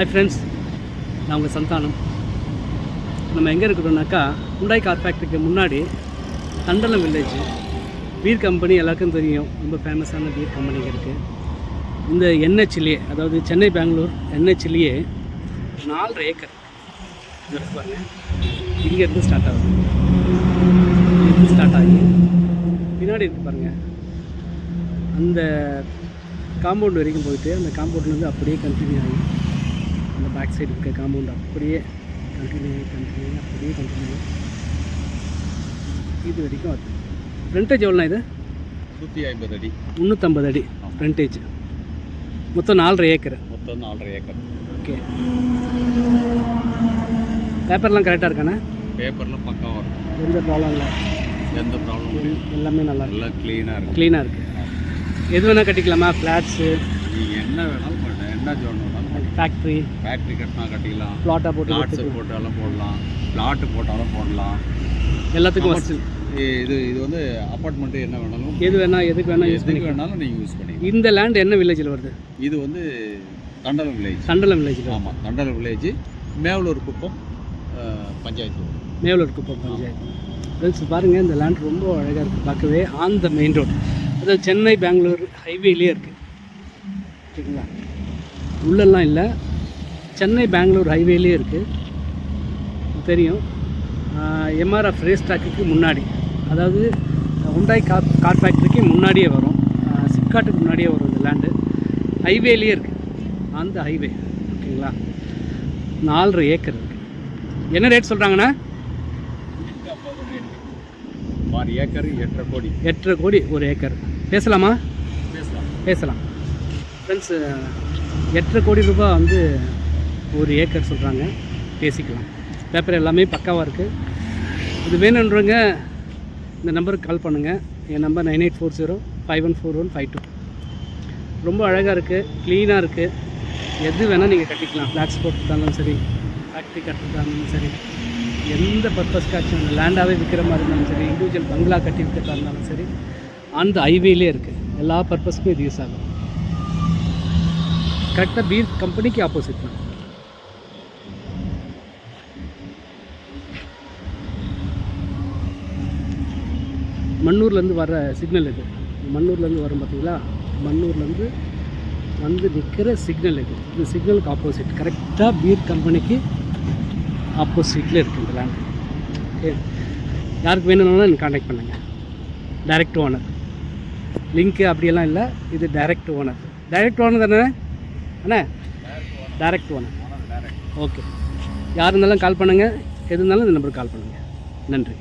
Hi friends நான் உங்கள் சந்தானம். நம்ம எங்கே இருக்கிறோம்னாக்கா முண்டாய் கார் ஃபேக்ட்ரிக்கு முன்னாடி தண்டலம் வில்லேஜ் பீர் கம்பெனி எல்லாருக்கும் தெரியும். ரொம்ப ஃபேமஸான பீர் கம்பெனிங்க இருக்குது இந்த என்ஹெச்லேயே அதாவது சென்னை பெங்களூர் என்ஹெச்லேயே நாலரை ஏக்கர். இங்க இங்கே பாருங்க. இங்கேருந்து ஸ்டார்ட் ஆகுது. இங்கேருந்து ஸ்டார்ட் ஆகி பின்னாடி இருக்கு பாருங்கள் அந்த காம்பவுண்ட் வரைக்கும் போயிட்டு அந்த காம்பவுண்ட்லேருந்து அப்படியே கண்டினியூ ஆகி அந்த பேக் சைடு இருக்க காம்பவுண்ட் அப்படியே கண்டினியூ கண்டினியூ அப்படியே கண்டினியூ இது வரைக்கும் வருது ஃப்ரண்டேஜ் எவ்வளோண்ணா இது? நூற்றி ஐம்பது அடி. முந்நூற்றம்பது அடி ஃப்ரண்டேஜ் மொத்தம் நாலரை ஏக்கர். மொத்தம் நாலரை ஏக்கர். ஓகே பேப்பர்லாம் கரெக்டாக இருக்காண்ணா? பேப்பரில் பக்கம் வரும் எந்த ப்ராப்ளம் இல்லை. எந்த ப்ராப்ளம் எல்- எல்லாமே நல்லா எல்லாம் க்ளீனாக இருக்கும் க்ளீனாக இருக்குது எது வேணால் கட்டிக்கலாமா? ஃப்ளாட்ஸு நீங்கள் என்ன வேணாலும் என்ன வேணாலும் ஃபேக்ட்ரி ஃபேக்ட்ரி கட்டினா கட்டிக்கலாம் ப்ளாட்டாக போட்டு பிளாட்ஸு. போட்டாலும் போடலாம். பிளாட்டு போட்டாலும் போடலாம். எல்லாத்துக்கும் இது இது வந்து அப்பார்ட்மெண்ட்டு என்ன வேணாலும் எது வேணால் எதுக்கு வேணால் யூஸ் பண்ணிக்கலாம். வேணாலும் நீங்கள் யூஸ் பண்ணிக்கலாம். இந்த லேண்ட் என்ன வில்லேஜில் வருது? இது வந்து தண்டலம் வில்லேஜ் தண்டலம் வில்லேஜில் ஆமாம் தண்டலம் வில்லேஜ் மேவலூர் குப்பம் பஞ்சாயத்து. மேவலூர் குப்பம் பஞ்சாயத்து. ஃப்ரெண்ட்ஸ் பாருங்கள் இந்த லேண்ட் ரொம்ப அழகாக இருக்குது பார்க்கவே ஆன் த மெயின் ரோடு அதாவது சென்னை பெங்களூர் ஹைவேலேயே இருக்குது ஓகேங்களா உள்ளெல்லாம் இல்லை. சென்னை பெங்களூர் ஹைவேலேயே இருக்குது தெரியும். எம்ஆர்எஃப் ரேஸ் ட்ராக்குக்கு முன்னாடி. அதாவது உண்டாய் கார் கார் ஃபேக்ட்ரிக்கு முன்னாடியே வரும். சிப்காட்டுக்கு முன்னாடியே வரும் இந்த லேண்டு ஹைவேலேயே இருக்குது அந்த ஹைவே ஓகேங்களா? நாலரை ஏக்கர் இருக்குது என்ன ரேட் சொல்கிறாங்கண்ணா ஆறு ஏக்கர் எட்டரை கோடி. எட்டரை கோடி ஒரு ஏக்கர். பேசலாமா? பேசலாம். பேசலாம். ஃப்ரெண்ட்ஸு எட்டரை கோடி ரூபாய் வந்து ஒரு ஏக்கர் சொல்கிறாங்க பேசிக்கலாம். பேப்பர் எல்லாமே பக்காவாக இருக்குது இது வேணுன்றவங்க இந்த நம்பருக்கு கால் பண்ணுங்கள் என் number nine eight four zero five one four one five two ரொம்ப அழகாக இருக்குது க்ளீனாக இருக்குது எது வேணால் நீங்கள் கட்டிக்கலாம். ஃப்ளாட்ஸ் போட்டுருந்தாலும் சரி ஃபேக்ட்ரி கட்டுறதாலும் சரி எந்த பர்பஸ்க்காச்சும் லேண்டாகவே விற்கிற மாதிரி இருந்தாலும் சரி இண்டிவிஜுவல் பங்களா கட்டி விற்கிறதா இருந்தாலும் சரி அந்த ஹைவேலே இருக்குது எல்லா பர்பஸ்க்கும் இது யூஸ் ஆகும். கரெக்டாக பீர் கம்பெனிக்கு ஆப்போசிட் தான். மண்ணூர்லேருந்து வர சிக்னல் இது. மண்ணூர்லேருந்து வரும் பார்த்தீங்களா மண்ணூர்லேருந்து வந்து நிற்கிற சிக்னல் இது. இந்த சிக்னலுக்கு ஆப்போசிட் கரெக்டாக பீர் கம்பெனிக்கு ஆப்போசிட்டில் இருக்குது இந்த லேண்ட் ஓகே யாருக்கு வேணும்னாலும் எனக்கு காண்டாக்ட் பண்ணுங்கள் டைரக்ட் ஓனர் லிங்க்கு அப்படியெல்லாம் இல்லை. இது டைரக்ட் ஓனர் டைரக்ட் ஓனர் தானே? அண்ணே? டேரக்ட் ஓனர் ஓகே யார் இருந்தாலும் கால் பண்ணுங்கள் எது இருந்தாலும் இந்த நம்பருக்கு கால் பண்ணுங்கள் நன்றி.